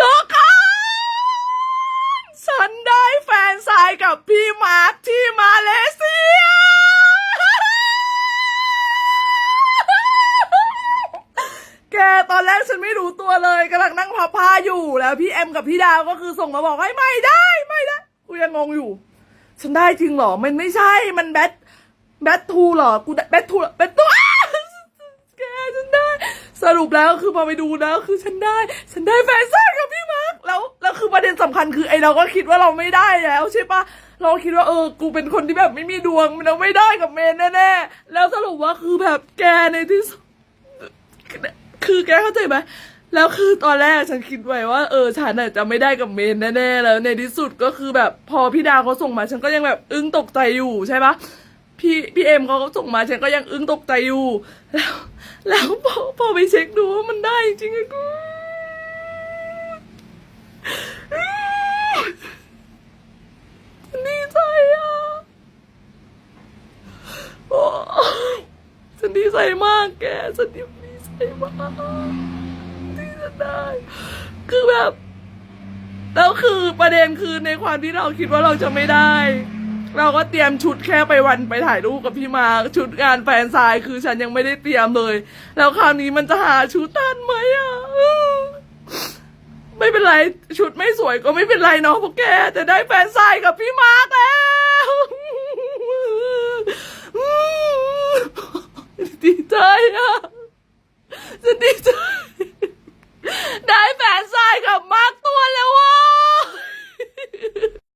ทุกคนฉันได้แฟนชายกับพี่มาร์คที่มาเลเซีย แกตอนแรกฉันไม่รู้ตัวเลยกำลังนั่งพับผ้าอยู่แล้วพี่เอ็มกับพี่ดาวก็คือส่งมาบอกให้ไม่ได้ไม่ได้กูยังงงอยู่ ฉันได้จริงเหรอ มันไม่ใช่มันแบทแบททูเหรอกูแบททูแบท รุปแล้วคือพอไปดูแล้วคือฉันได้ ฉันได้แฟนซ่ายกับพี่มาร์คแล้วแล้วคือประเด็นสำคัญคือไอเราก็คิดว่าเราไม่ได้แล้วใช่ปะเราคิดว่าเออกูเป็นคนที่แบบไม่มีดวงมันไม่ได้กับเมนแน่ๆแล้วสรุปว่าคือแบบแกในที่สุดคือแกเข้าใจไหมแล้วคือตอนแรกฉันคิดไว้ว่าเออฉันน่ะจะไม่ได้กับเมนแน่ๆแล้วในที่สุดก็คือแบบพอพี่ดาวเขาส่งมา ฉันก็ยังแบบอึ้งตกใจอยู่ใช่ปะ พี่พี่เอ็มเขาก็ส่งมาฉันก็ยังอึ้งตกใจอยู่ แล้ว แล้วพอพอไปเช็คดูว่ามันได้จริงอะกูดีใจอะโอ้ฉันดีใจมากแกฉันดีใจมากที่จะได้ คือแบบแล้วคือประเด็นคือในความที่เราคิดว่าเราจะไม่ได้ เราก็เตรียมชุดแค่ไปวันไปถ่ายรูปกับพี่มาชุดงานแฟนซายคือฉันยังไม่ได้เตรียมเลย แล้วคราวนี้มันจะหาชุดทันไหมอะไม่เป็นไรชุดไม่สวยก็ไม่เป็นไรเนาะพวกแกแต่ได้แฟนซายกับพี่มาแล้วดีใจอะจะดี